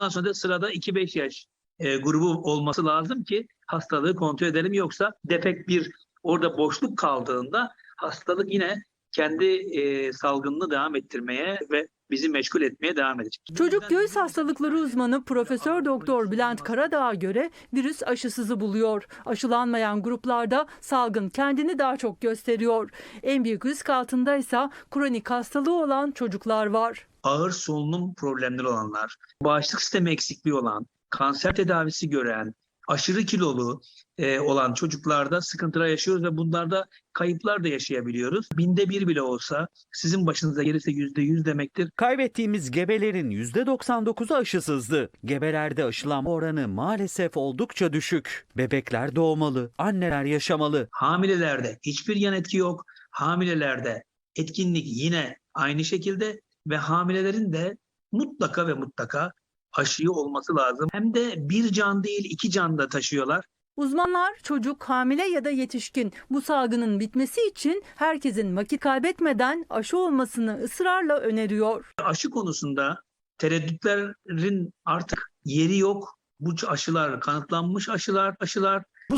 Ondan sonra da sırada 2-5 yaş e, grubu olması lazım ki hastalığı kontrol edelim. Yoksa defekt bir orada boşluk kaldığında hastalık yine kendi e, salgınını devam ettirmeye ve bizi meşgul etmeye devam edecek. Çocuk göğüs hastalıkları uzmanı Profesör Doktor Bülent Karadağ'a göre virüs aşısızı buluyor. Aşılanmayan gruplarda salgın kendini daha çok gösteriyor. En büyük risk altında ise kronik hastalığı olan çocuklar var. ağır solunum problemleri olanlar, bağışıklık sistemi eksikliği olan, kanser tedavisi gören, aşırı kilolu e, olan çocuklarda sıkıntılar yaşıyoruz ve bunlarda kayıplar da yaşayabiliyoruz. Binde bir bile olsa sizin başınıza gelirse yüzde yüz demektir. Kaybettiğimiz gebelerin %99'u aşısızdı. Gebelerde aşılanma oranı maalesef oldukça düşük. Bebekler doğmalı, anneler yaşamalı. Hamilelerde hiçbir yan etki yok. Hamilelerde etkinlik yine aynı şekilde ve hamilelerin de mutlaka ve mutlaka aşıyı olması lazım. Hem de bir can değil iki can da taşıyorlar. Uzmanlar çocuk, hamile ya da yetişkin bu salgının bitmesi için herkesin vakit kaybetmeden aşı olmasını ısrarla öneriyor. aşı konusunda tereddütlerin artık yeri yok. Bu aşılar kanıtlanmış aşılar, aşılar